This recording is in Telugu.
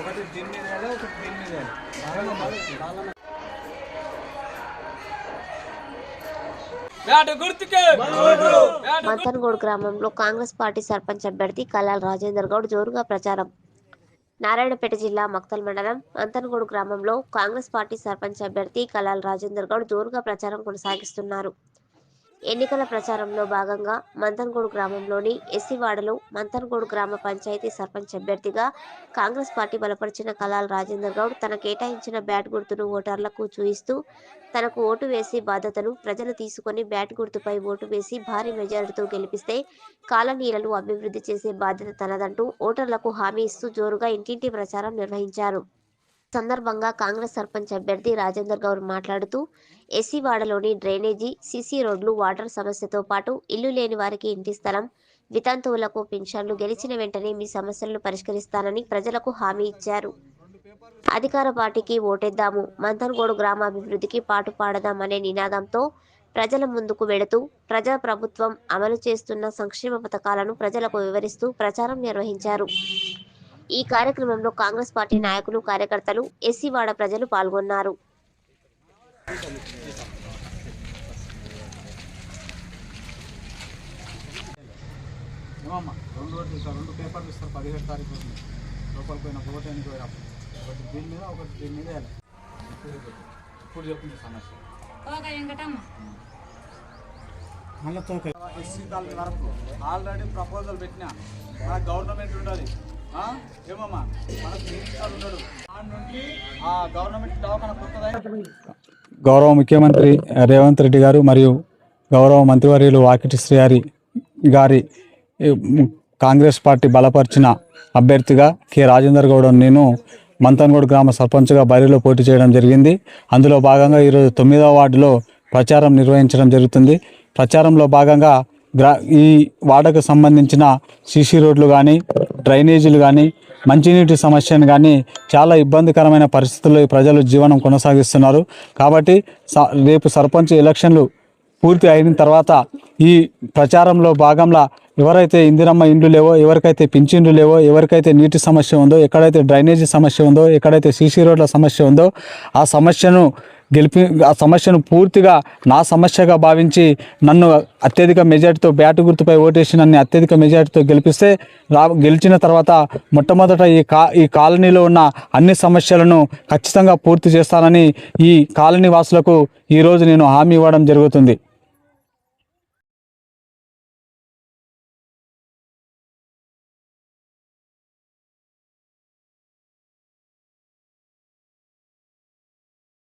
ఒకటి దీని మీద ఒకటి దీని మీద మంతన్గూడ్ గ్రామంలో కాంగ్రెస్ పార్టీ సర్పంచ్ అభ్యర్థి కలాల్ రాజేందర్ గౌడ్ జోరుగా ప్రచారం. నారాయణపేట జిల్లా మక్తల్ మండలం మంతన్గూడ్ గ్రామంలో కాంగ్రెస్ పార్టీ సర్పంచ్ అభ్యర్థి కలాల్ రాజేందర్ గౌడ్ జోరుగా ప్రచారం కొనసాగిస్తున్నారు. ఎన్నికల ప్రచారంలో భాగంగా మంతన్గూడు గ్రామంలోని ఎస్సీవాడలో మంతన్గూడు గ్రామ పంచాయతీ సర్పంచ్ అభ్యర్థిగా కాంగ్రెస్ పార్టీ బలపరిచిన కలాల్ రాజేందర్ గౌడ్ తన కేటాయించిన బ్యాట్ గుర్తును ఓటర్లకు చూయిస్తూ తనకు ఓటు వేసి బాధ్యతను ప్రజలు తీసుకొని బ్యాట్ గుర్తుపై ఓటు వేసి భారీ మెజారిటీతో గెలిపిస్తే కాలనీలను అభివృద్ధి చేసే బాధ్యత తనదంటూ ఓటర్లకు హామీ ఇస్తూ జోరుగా ఇంటింటి ప్రచారం నిర్వహించారు. సందర్భంగా కాంగ్రెస్ సర్పంచ్ అభ్యర్థి రాజేందర్ గౌడ్ మాట్లాడుతూ ఎస్సీవాడలోని డ్రైనేజీ సీసీ రోడ్లు వాటర్ సమస్యతో పాటు ఇల్లు లేని వారికి ఇంటి స్థలం వితంతువులకు పింఛన్లు గెలిచిన వెంటనే మీ సమస్యలను పరిష్కరిస్తానని ప్రజలకు హామీ ఇచ్చారు. అధికార పార్టీకి ఓటేద్దాము మంతన్గోడు గ్రామాభివృద్ధికి పాటు పాడదాం అనే నినాదంతో ప్రజల ముందుకు వెళుతూ ప్రజా ప్రభుత్వం అమలు చేస్తున్న సంక్షేమ పథకాలను ప్రజలకు వివరిస్తూ ప్రచారం నిర్వహించారు. ఈ కార్యక్రమంలో కాంగ్రెస్ పార్టీ నాయకులు కార్యకర్తలు ఎస్సీవాడ ప్రజలు పాల్గొన్నారు ఏమమ్మా రెండు రోజులు ఇస్తారు రెండు పేపర్లు ఇస్తారు పదిహేడు తారీఖు రోజున లోపలికి పోయిన ఓటు ఎన్నిక పోయినప్పుడు ఒకటి దీని మీద ఒకటి దీని మీద వేయాలి ఇప్పుడు చెప్తుంది సమస్య ఎస్సీ కాలనీ వరకు ఆల్రెడీ ప్రపోజల్ పెట్టినా గవర్నమెంట్ ఉండాలి? ఏమమ్మా? గౌరవ ముఖ్యమంత్రి రేవంత్ రెడ్డి గారు మరియు గౌరవ మంత్రివర్యులు వాకిటి శ్రీహరి గారి కాంగ్రెస్ పార్టీ బలపరిచిన అభ్యర్థిగా కె. రాజేందర్ గౌడ్ నేను మంతన్గూడ్ గ్రామ సర్పంచ్గా బరిలో పోటీ చేయడం జరిగింది. అందులో భాగంగా ఈరోజు తొమ్మిదవ వార్డులో ప్రచారం నిర్వహించడం జరుగుతుంది. ప్రచారంలో భాగంగా గ్రా ఈ వార్డుకు సంబంధించిన సీసీ రోడ్లు కానీ డ్రైనేజీలు కానీ మంచినీటి సమస్యను కానీ చాలా ఇబ్బందికరమైన పరిస్థితుల్లో ఈ ప్రజలు జీవనం కొనసాగిస్తున్నారు. కాబట్టి స- రేపు సర్పంచ్ ఎలక్షన్లు పూర్తి అయిన తర్వాత ఈ ప్రచారంలో భాగంలో ఎవరైతే ఇందిరమ్మ ఇండ్లు లేవో ఎవరికైతే పింఛన్లు లేవో ఎవరికైతే నీటి సమస్య ఉందో ఎక్కడైతే డ్రైనేజీ సమస్య ఉందో ఎక్కడైతే సీసీ రోడ్ల సమస్య ఉందో ఆ సమస్యను గెలిపి ఆ సమస్యను పూర్తిగా నా సమస్యగా భావించి నన్ను అత్యధిక మెజార్టీతో బ్యాటు గుర్తుపై ఓటేసి నన్ను అత్యధిక మెజార్టీతో గెలిపిస్తే రా గెలిచిన తర్వాత మొట్టమొదట ఈ కా ఈ కాలనీలో ఉన్న అన్ని సమస్యలను ఖచ్చితంగా పూర్తి చేస్తానని ఈ కాలనీ వాసులకు ఈరోజు నేను హామీ ఇవ్వడం జరుగుతుంది.